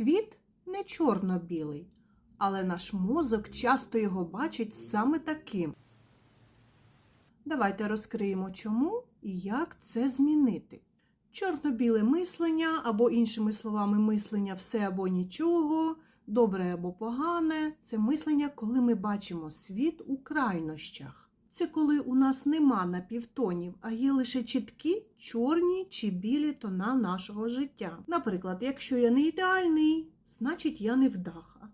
Світ не чорно-білий, але наш мозок часто його бачить саме таким. Давайте розкриємо, чому і як це змінити. Чорно-біле мислення, або, іншими словами, мислення все або нічого, добре або погане це мислення, коли ми бачимо світ у крайнощах. Це коли у нас нема напівтонів, а є лише чіткі чорні чи білі тона нашого життя. Наприклад, якщо я не ідеальний, значить я невдаха.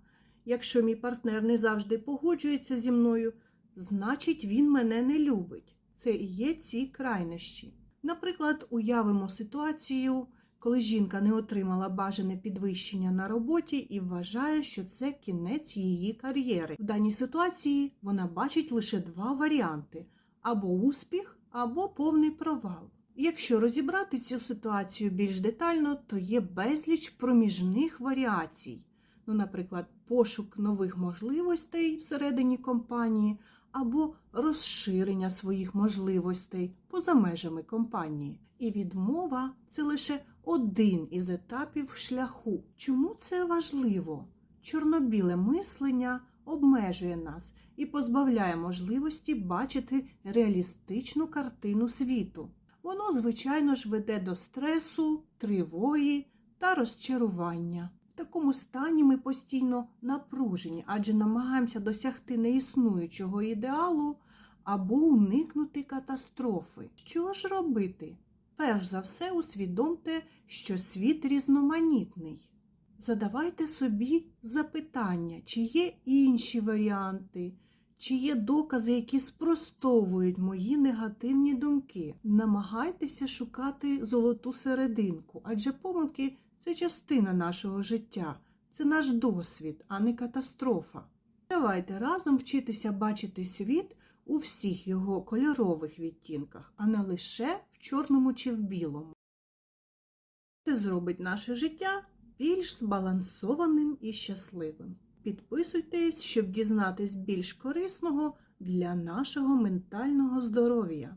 Якщо мій партнер не завжди погоджується зі мною, значить він мене не любить. Це і є ці крайнощі. Наприклад, уявимо ситуацію, коли жінка не отримала бажане підвищення на роботі і вважає, що це кінець її кар'єри. В даній ситуації вона бачить лише два варіанти: або успіх, або повний провал. Якщо розібрати цю ситуацію більш детально, то є безліч проміжних варіацій. Ну, наприклад, пошук нових можливостей всередині компанії або розширення своїх можливостей поза межами компанії. І відмова це лише один із етапів шляху. Чому це важливо? Чорнобіле мислення обмежує нас і позбавляє можливості бачити реалістичну картину світу. Воно, звичайно ж, веде до стресу, тривоги та розчарування. В такому стані ми постійно напружені, адже намагаємося досягти неіснуючого ідеалу або уникнути катастрофи. Що ж робити? Перш за все, усвідомте, що світ різноманітний. Задавайте собі запитання, чи є інші варіанти, чи є докази, які спростовують мої негативні думки. Намагайтеся шукати золоту серединку, адже помилки це частина нашого життя, це наш досвід, а не катастрофа. Давайте разом вчитися бачити світ у всіх його кольорових відтінках, а не лише в чорному чи в білому. Це зробить наше життя більш збалансованим і щасливим. Підписуйтесь, щоб дізнатись більш корисного для нашого ментального здоров'я.